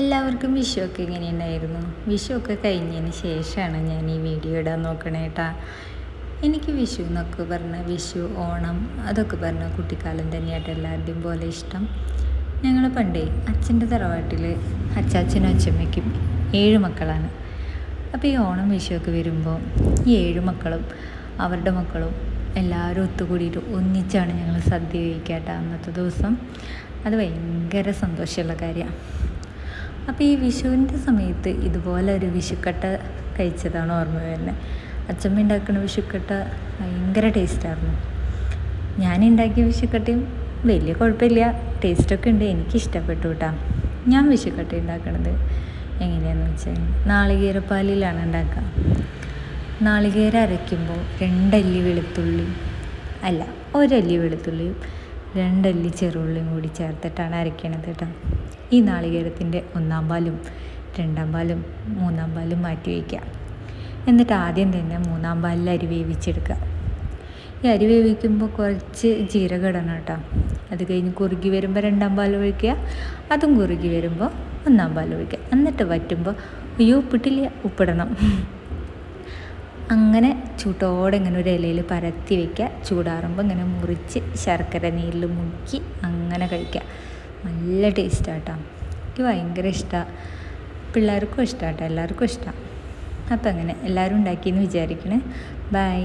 എല്ലാവർക്കും വിഷു ഒക്കെ എങ്ങനെയുണ്ടായിരുന്നു? വിഷു ഒക്കെ കഴിഞ്ഞതിന് ശേഷമാണ് ഞാൻ ഈ വീഡിയോ ഇടാൻ നോക്കണേ കേട്ടാ എനിക്ക് വിഷു എന്നൊക്കെ പറഞ്ഞ വിഷു ഓണം അതൊക്കെ പറഞ്ഞ കുട്ടിക്കാലം തന്നെയായിട്ട് എല്ലാവരുടെയും പോലെ ഇഷ്ടം. ഞങ്ങൾ പണ്ടേ അച്ഛന്റെ തറവാട്ടിൽ അച്ചാച്ചനും അച്ഛമ്മയ്ക്കും ഏഴ് മക്കളാണ്. അപ്പോൾ ഈ ഓണം വിഷു ഒക്കെ വരുമ്പോൾ ഈ ഏഴ് മക്കളും അവരുടെ മക്കളും എല്ലാവരും ഒത്തുകൂടിയിട്ട് ഒന്നിച്ചാണ് ഞങ്ങൾ സദ്യ കഴിക്കാട്ട അന്നത്തെ ദിവസം. അത് ഭയങ്കര സന്തോഷമുള്ള കാര്യമാണ് അപ്പോൾ ഈ വിഷുവിന്റെ സമയത്ത് ഇതുപോലെ ഒരു വിഷുക്കട്ട കഴിച്ചതാണ് ഓർമ്മ വരുന്നത്. അച്ചമ്മ ഉണ്ടാക്കുന്ന വിഷുക്കട്ട ഭയങ്കര ടേസ്റ്റായിരുന്നു ഞാൻ ഉണ്ടാക്കിയ വിഷുക്കട്ടയും വലിയ കുഴപ്പമില്ല. ടേസ്റ്റൊക്കെ ഉണ്ട്. എനിക്ക് ഇഷ്ടപ്പെട്ടു കേട്ടോ ഞാൻ വിഷുക്കട്ട ഉണ്ടാക്കണത് എങ്ങനെയാണെന്ന് വെച്ചാൽ നാളികേരപ്പാലിലാണ് ഉണ്ടാക്കുക. നാളികേരം അരയ്ക്കുമ്പോൾ രണ്ടല്ലി വെളുത്തുള്ളി അല്ല ഒരല്ലി വെളുത്തുള്ളിയും രണ്ടല്ലി ചെറുള്ളിയും കൂടി ചേർത്തിട്ടാണ് അരയ്ക്കണത് കേട്ടോ ഈ നാളികേരത്തിന്റെ ഒന്നാം പാലും രണ്ടാം പാലും മൂന്നാം പാലും മാറ്റി വയ്ക്കുക. എന്നിട്ട് ആദ്യം തന്നെ മൂന്നാം പാലിൽ അരി വേവിച്ചെടുക്കുക. ഈ അരി വേവിക്കുമ്പോൾ കുറച്ച് ജീരകം ഇടണം കേട്ടോ അത് കഴിഞ്ഞ് കുറുകി വരുമ്പോൾ രണ്ടാം പാൽ ഒഴിക്കുക. അതും കുറുകി വരുമ്പോൾ ഒന്നാം പാൽ ഒഴിക്കുക. എന്നിട്ട് വറ്റുമ്പോൾ അയ്യോ ഉപ്പിട്ടില്ല. ഉപ്പിടണം. അങ്ങനെ ചൂട്ടോടെ ഇങ്ങനെ ഒരു ഇലയിൽ പരത്തി വയ്ക്കുക ചൂടാറുമ്പോൾ ഇങ്ങനെ മുറിച്ച് ശർക്കര നീരിൽ മുക്കി അങ്ങനെ കഴിക്കുക. നല്ല ടേസ്റ്റാണ് കേട്ടോ എനിക്ക് ഭയങ്കര ഇഷ്ടമാണ് പിള്ളേർക്കും ഇഷ്ടമാട്ടോ എല്ലാവർക്കും ഇഷ്ടമാണ് അപ്പം അങ്ങനെ എല്ലാവരും ഉണ്ടാക്കിയെന്ന് വിചാരിക്കണേ. ബൈ.